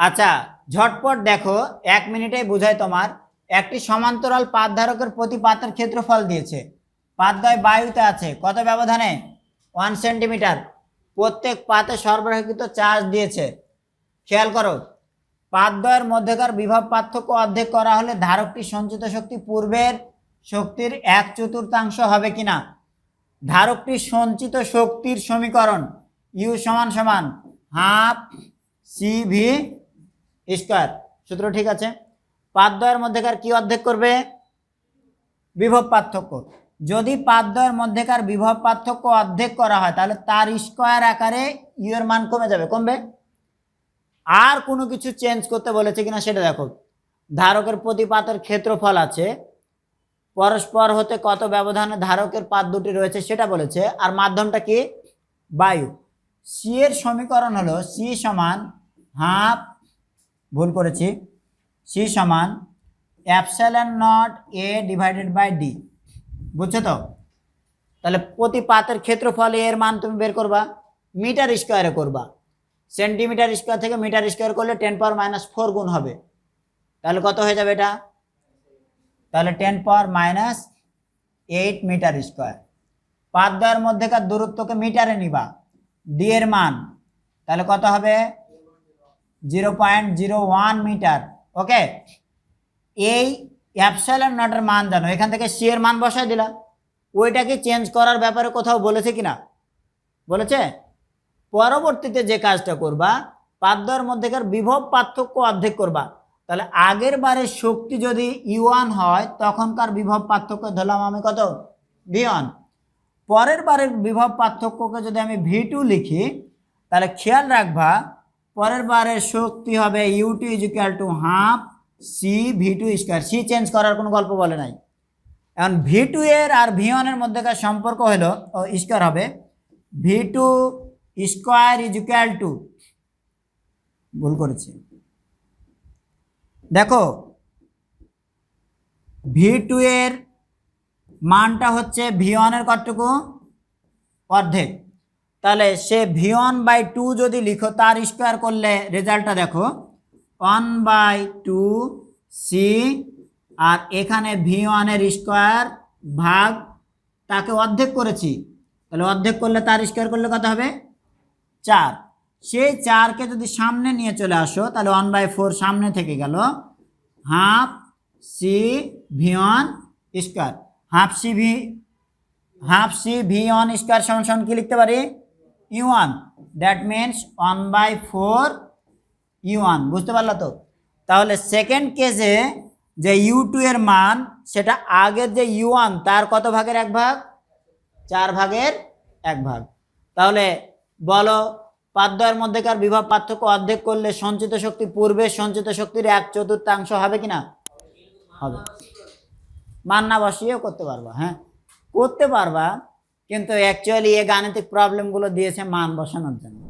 আচ্ছা ঝটপট দেখো, এক মিনিটেই বোঝায় তোমার। একটি সমান্তরাল পাত ধারকের প্রতি পাতের ক্ষেত্রফল দিয়েছে। পাতদ্বয় বায়ুতে আছে, কত ব্যবধানে? One centimetre. প্রত্যেক পাতে সরবরাহকৃত চার্জ দিয়েছে। খেয়াল করো পাতদ্বয়ের মধ্যেকার বিভব পার্থক্য অর্ধেক করা হলে ধারকটি সঞ্চিত শক্তি পূর্বের শক্তির এক চতুর্থাংশ হবে কিনা? ধারকটি সঞ্চিত শক্তির সমীকরণ ইউ সমান সমান হাফ সি ভি স্কোয়ার। সূত্র ঠিক আছে? পাতদ্বয়ের মধ্যেকার কি অর্ধেক করবে? বিভব পার্থক্য। যদি পাতদ্বয়ের মধ্যেকার বিভব পার্থক্য অর্ধেক করা হয়, তাহলে তার স্কোয়ার আকারে ইউ এর মান কমে যাবে। কমবে? আর কোনো কিছু চেঞ্জ করতে বলেছে কিনা সেটা দেখো। ধারকের প্রতি পাতের ক্ষেত্রফল আছে। পরস্পর হতে কত ব্যবধানে ধারকের পাত দুটি রয়েছে সেটা বলেছে। আর মাধ্যমটা কি? বায়ু। সি এর সমীকরণ হলো সি সমান হাফ ভুল করেছি। সি সমান epsilon naught A divided by D বুঝছ তো? তাহলে প্রতি পাতের ক্ষেত্রফল এর মান তুমি বের করবা, মিটার স্কোয়ারে করবা। সেন্টিমিটার স্কোয়ার থেকে মিটার স্কোয়ার করলে টেন পাওয়ার মাইনাস ফোর গুণ হবে। তাহলে কত হয়ে যাবে এটা? তাহলে ten power minus eight metre square পাতদ্বয়ের মধ্যেকার দূরত্বকে মিটারে নিবা। ডি এর মান। তাহলে কত হবে? Zero point zero one metre okay এই অ্যাপসাইলন নটের মান জানো, এখান থেকে সি এর মান বসাই দিলাম ওইটাকে চেঞ্জ করার ব্যাপারে কোথাও বলেছে কিনা? বলেছে? পরবর্তীতে যে কাজটা করবা, পাদ্যর মধ্যেকার বিভব পার্থক্য অর্ধেক করবা। তাহলে আগের বারের শক্তি যদি ইউয়ান হয়, তখনকার বিভব পার্থক্য ধরলাম আমি কত? ভি ওয়ান পরের বারের বিভব পার্থক্যকে যদি আমি ভি টু লিখি, তাহলে খেয়াল রাখবা পরের বারে শক্তি হবে U two equal to half C V two square C change করার কোনো গল্প বলে নাই। এখন ভি টু এর আর ভি ওয়ানের মধ্যেকার সম্পর্ক হলো, ও স্কোয়ার হবে V two square is equal to ভুল করেছি। দেখো ভি টু এর মানটা হচ্ছে ভি ওয়ানের কতটুকু? অর্ধেক। তাহলে সে ভি ওয়ান বাই টু যদি লিখো, তার স্কোয়ার করলে রেজাল্টটা দেখো। ওয়ান বাই টু সি, আর এখানে ভি ওয়ানের স্কোয়ার ভাগ তাকে অর্ধেক করেছি। তাহলে অর্ধেক করলে তার স্কোয়ার করলে কত হবে? চার। সেই চারকে যদি সামনে নিয়ে চলে আসো, তাহলে ওয়ান বাই ফোর সামনে থেকে গেল। Half C V one square. Half C V, half C V one square সমান সমান কি লিখতে পারি? U one that means one by four U one বুঝতে পারল তো? তাহলে সেকেন্ড কেসে যে ইউ টু এর মান, সেটা আগের যে ইউ ওয়ান তার কত ভাগের এক ভাগ? চার ভাগের এক ভাগ। তাহলে বলো পাদ্যয়ের মধ্যেকার বিভব পার্থক্য অর্ধেক করলে সঞ্চিত শক্তি পূর্বে সঞ্চিত শক্তির এক চতুর্থাংশ হবে কি না হবে। মান না বসিয়েও করতে পারবা হ্যাঁ? করতে পারবা কিন্তু অ্যাকচুয়ালি এ গাণিতিক প্রবলেমগুলো দিয়েছে মান বসানোর জন্য।